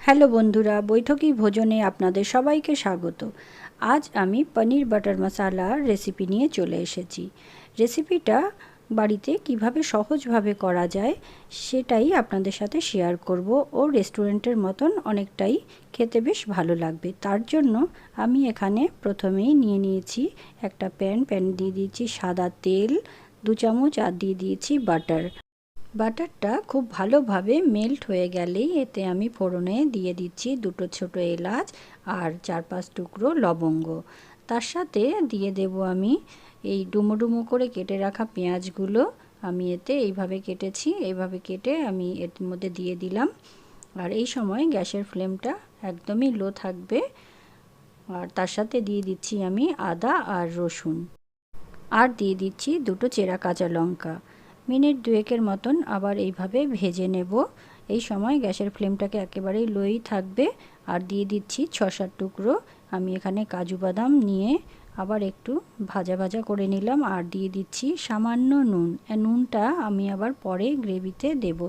Hello বন্ধুরা, বৈঠকি ভোজনে আপনাদের সবাইকে স্বাগত। আজ আমি পনির বাটার মশালা রেসিপি নিয়ে চলে এসেছি। রেসিপিটা বাড়িতে কীভাবে সহজভাবে করা যায় সেটাই আপনাদের সাথে শেয়ার করব ও রেস্টুরেন্টের মতন অনেকটাই খেতে বেশ ভালো লাগবে। তার জন্য আমি এখানে প্রথমেই নিয়ে নিয়েছি একটা প্যান প্যান দিয়ে দিয়েছি সাদা তেল, দু চামচ আর দিয়ে দিয়েছি বাটার। বাটারটা খুব ভালোভাবে মেল্ট হয়ে গেলেই এতে আমি ফোড়নে দিয়ে দিচ্ছি দুটো ছোট এলাচ আর চার পাঁচ টুকরো লবঙ্গ। তার সাথে দিয়ে দেব আমি এই ডুমো ডুমো করে কেটে রাখা পেঁয়াজগুলো। আমি এতে এইভাবে কেটেছি, এইভাবে কেটে আমি এর মধ্যে দিয়ে দিলাম। আর এই সময় গ্যাসের ফ্লেমটা একদমই লো থাকবে। আর তার সাথে দিয়ে দিচ্ছি আমি আদা আর রসুন। আর দিয়ে দিচ্ছি দুটো চেরা কাঁচা লঙ্কা। মিনিট দুয়েকের মতন আবার এইভাবে ভেজে নেব। এই সময় গ্যাসের ফ্লেমটাকে একেবারেই লোই থাকবে। আর দিয়ে দিচ্ছি ছ সাত টুকরো। আমি এখানে কাজু বাদাম নিয়ে আবার একটু ভাজা ভাজা করে নিলাম আর দিয়ে দিচ্ছি সামান্য নুন। নুনটা আমি আবার পরে গ্রেভিতে দেব।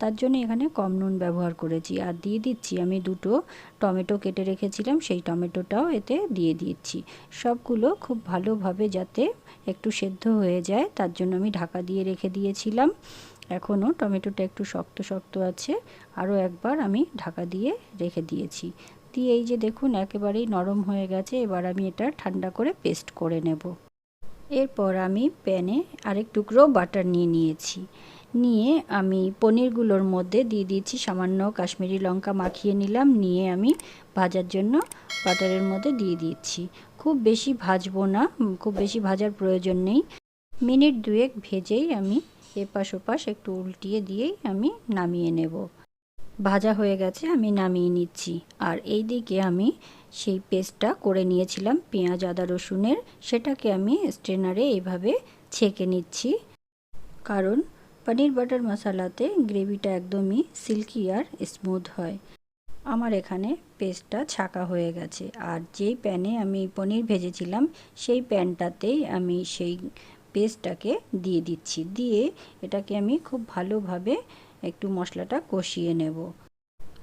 তার জন্য এখানে কম নুন ব্যবহার করেছি। আর দিয়ে দিচ্ছি আমি দুটো টমেটো কেটে রেখেছিলাম, সেই টমেটোটাও এতে দিয়ে দিচ্ছি। সবগুলো খুব ভালোভাবে যাতে একটু সেদ্ধ হয়ে যায়, তার জন্য আমি ঢাকা দিয়ে রেখে দিয়েছিলাম। এখনও টমেটোটা একটু শক্ত শক্ত আছে। আরও একবার আমি ঢাকা দিয়ে রেখে দিয়েছি। দিয়ে এই যে দেখুন, একেবারেই নরম হয়ে গেছে। এবার আমি এটা ঠান্ডা করে পেস্ট করে নেব। এরপর আমি প্যানে আরেক টুকরো বাটার নিয়ে নিয়েছি। নিয়ে আমি পনিরগুলোর মধ্যে দিয়ে দিয়েছি, সামান্য কাশ্মীরি লঙ্কা মাখিয়ে নিলাম। নিয়ে আমি ভাজার জন্য বাটারের মধ্যে দিয়ে দিচ্ছি খুব বেশি ভাজবো না, খুব বেশি ভাজার প্রয়োজন নেই। মিনিট দুয়েক ভেজেই আমি এপাশ ওপাশ একটু উল্টিয়ে দিয়েই আমি নামিয়ে নেব। ভাজা হয়ে গেছে, আমি নামিয়ে নিচ্ছি। আর এই দিকে আমি সেই পেস্টটা করে নিয়েছিলাম, পেঁয়াজ, আদা, রসুনের। সেটাকে আমি স্ট্রেনারে এইভাবে ছেঁকে নিচ্ছি। কারণ পনির বাটার মশালাতে গ্রেভিটা একদমই সিল্কি আর স্মুথ হয়। আমার এখানে পেস্টটা ছাকা হয়ে গেছে। আর যেই প্যানে আমি পনির ভেজেছিলাম, সেই প্যানটাতেই আমি সেই পেস্টটাকে দিয়ে দিচ্ছি। দিয়ে এটাকে আমি খুব ভালোভাবে একটু মশলাটা কষিয়ে নেব।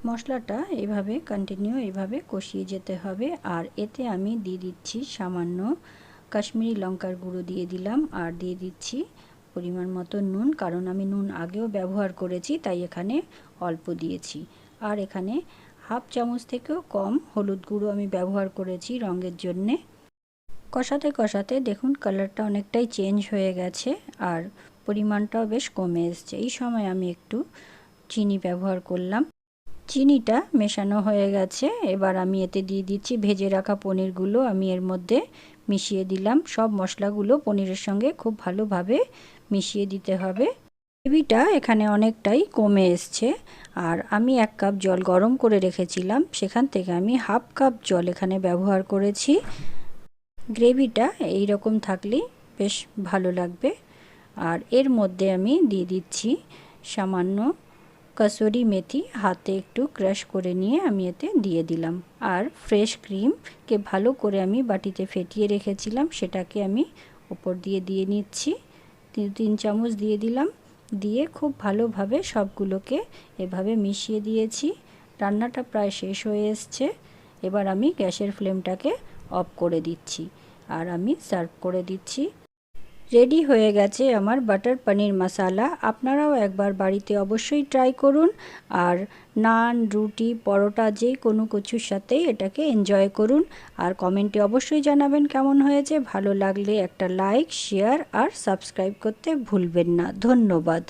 মশলাটা এভাবে কন্টিনিউ এভাবে কষিয়ে যেতে হবে। আর এতে আমি দিয়ে দিচ্ছি সামান্য কাশ্মীরি লঙ্কার গুঁড়ো দিয়ে দিলাম আর দিয়ে দিচ্ছি পরিমাণ মতো নুন, কারণ আমি নুন আগেও ব্যবহার করেছি, তাই এখানে অল্প দিয়েছি। আর এখানে হাফ চামচ থেকেও কম হলুদ গুঁড়ো আমি ব্যবহার করেছি রঙের জন্যে। কষাতে কষাতে দেখুন কালারটা অনেকটাই চেঞ্জ হয়ে গেছে। আর পরিমাণটাও বেশ কমে এসছে। এই সময় আমি একটু চিনি ব্যবহার করলাম। চিনিটা মেশানো হয়ে গেছে। এবার আমি এতে দিয়ে দিচ্ছি ভেজে রাখা পনিরগুলো। আমি এর মধ্যে মিশিয়ে দিলাম। সব মশলাগুলো পনিরের সঙ্গে খুব ভালোভাবে মিশিয়ে দিতে হবে। গ্রেভিটা এখানে অনেকটাই কমে এসছে। আর আমি এক কাপ জল গরম করে রেখেছিলাম। সেখান থেকে আমি হাফ কাপ জল এখানে ব্যবহার করেছি। গ্রেভিটা এই রকম থাকলেই বেশ ভালো লাগবে। আর এর মধ্যে আমি দিয়ে দিচ্ছি সামান্য কসুরি মেথি। হাতে একটু ক্রাশ করে নিয়ে আমি এতে দিয়ে দিলাম। আর ফ্রেশ ক্রিমকে ভালো করে আমি বাটিতে ফেটিয়ে রেখেছিলাম, সেটাকে আমি ওপর দিয়ে দিয়ে নিচ্ছি। তিন চামচ দিয়ে দিলাম। দিয়ে খুব ভালোভাবে সবগুলোকে এভাবে মিশিয়ে দিয়েছি। রান্নাটা প্রায় শেষ হয়ে এসছে। এবার আমি গ্যাসের ফ্লেমটাকে অফ করে দিচ্ছি। আর আমি সার্ভ করে দিচ্ছি। রেডি হয়ে গেছে আমার বাটার পনির মশালা। আপনারাও একবার বাড়িতে অবশ্যই ট্রাই করুন। আর নান, রুটি, পরোটা যে কোনো কিছুর সাথেই এটাকে এনজয় করুন। আর কমেন্টে অবশ্যই জানাবেন কেমন হয়েছে। ভালো লাগলে একটা লাইক শেয়ার আর সাবস্ক্রাইব করতে ভুলবেন না। ধন্যবাদ।